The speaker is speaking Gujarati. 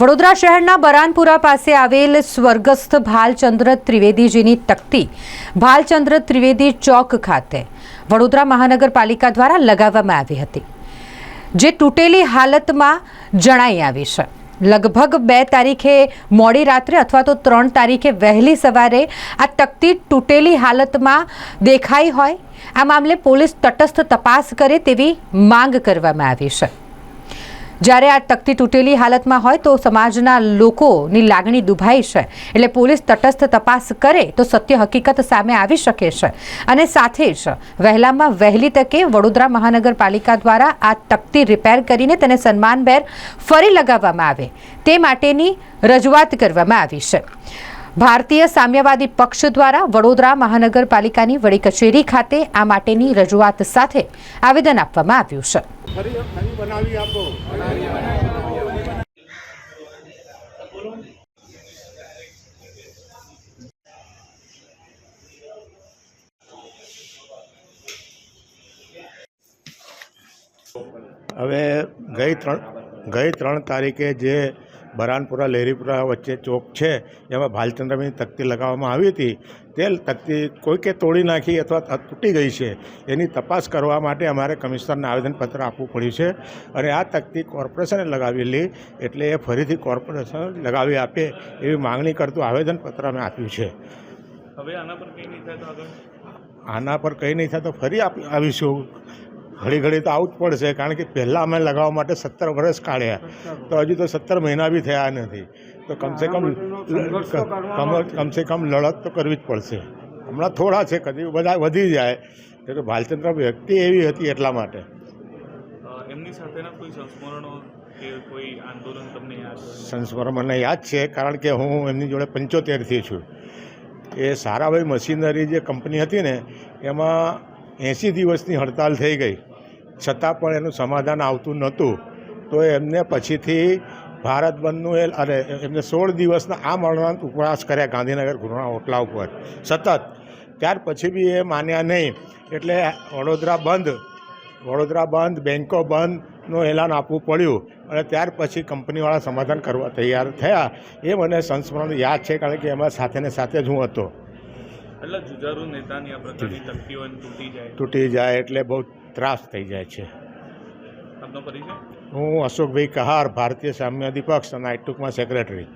વડોદરા શહેરના બરાનપુરા પાસે આવેલ સ્વર્ગસ્થ ભાલચંદ્ર ત્રિવેદીજીની તકતી ભાલચંદ્ર ત્રિવેદી ચોક ખાતે વડોદરા મહાનગરપાલિકા દ્વારા લગાવવામાં આવી હતી, જે તૂટેલી હાલતમાં જણાઈ આવી છે. લગભગ બે તારીખે મોડી રાત્રે અથવા તો ત્રણ તારીખે વહેલી સવારે આ તકતી તૂટેલી હાલતમાં દેખાઈ હોય. આ મામલે પોલીસ તટસ્થ તપાસ કરે તેવી માંગ કરવામાં આવી છે. જ્યારે આ તકતી તૂટેલી હાલતમાં હોય તો સમાજના લોકોની લાગણી દુભાઈ છે. એટલે પોલીસ તટસ્થ તપાસ કરે તો સત્ય હકીકત સામે આવી શકે છે. અને સાથે જ વહેલામાં વહેલી તકે વડોદરા મહાનગરપાલિકા દ્વારા આ તકતી રિપેર કરીને તેને સન્માનભેર ફરી લગાવવામાં આવે. તે માટેની રજૂઆત કરવામાં આવી છે. ભારતીય સામ્યવાદી પક્ષ દ્વારા વડોદરા મહાનગરપાલિકાની વડી કચેરી ખાતે આ માટેની રજૂઆત સાથે આવેદન આપવામાં આવ્યું છે. હવે ગઈ ત્રણ ગઈ ત્રણ તારીખે જે બરાનપુરા લહેરીપુરા વચ્ચે ચોક છે એમાં ભાલચંદ્રમીની તકતી લગાવવામાં આવી હતી. તે તકતી કોઈકે તોડી નાખી અથવા તૂટી ગઈ છે. એની તપાસ કરવા માટે અમારે કમિશનરને આવેદનપત્ર આપવું પડ્યું છે અને આ તકતી કોર્પોરેશને લગાવેલી એટલે એ ફરીથી કોર્પોરેશન લગાવી આપે એવી માંગણી કરતું આવેદનપત્ર અમે આપ્યું છે. હવે આના પર કંઈ નહીં થાય તો આગળ? આના પર કંઈ નહીં થાય તો ફરી આપ આવીશું. ઘડી ઘડી તો આવું જ પડશે કારણ કે પહેલાં અમે લગાવવા માટે સત્તર વર્ષ કાઢ્યા. તો હજુ તો સત્તર મહિના બી થયા નથી. તો કમસે કમ કમ- કમસે કમ લડત તો કરવી જ પડશે. હમણાં થોડા છે કદી બધા વધી જાય. તો કે ભાલચંદ્ર વ્યક્તિ એવી હતી એટલા માટે. એમની સાથેના કોઈ સંસ્મરણો કે કોઈ આંદોલન તમને યાદ સંસ્મરણ મને યાદ છે કારણ કે હું એમની જોડે પંચોતેરથી છું. એ સારાભાઈ મશીનરી જે કંપની હતી ને એમાં એંસી દિવસની હડતાલ થઈ ગઈ. છતાં પણ એનું સમાધાન આવતું નહોતું. તો એમને પછીથી ભારત બંધનું એ અરે એમને સોળ દિવસના આ મરણાંત ઉપવાસ કર્યા ગાંધીનગર ગૃહના ઓટલા ઉપર. સતત. ત્યાર પછી બી એ માન્યા નહીં. એટલે વડોદરા બંધ. વડોદરા બંધ બેન્કો બંધનું એલાન આપવું પડ્યું. અને ત્યાર પછી કંપનીવાળા સમાધાન કરવા તૈયાર થયા. એ મને સંસ્મરણ યાદ છે, કારણ કે એમાં સાથે ને સાથે જ હું હતો. એટલે જુજારુ નેતાની આ પ્રકારની તકતીઓ તૂટી જાય? તૂટી જાય એટલે બહુ ત્રાસ થઈ જાય છે. આપનો પરિચય? હું અશોકભાઈ કહાર ભારતીય સામ્યવાદી પક્ષ અને ટૂંકમાં સેક્રેટરી.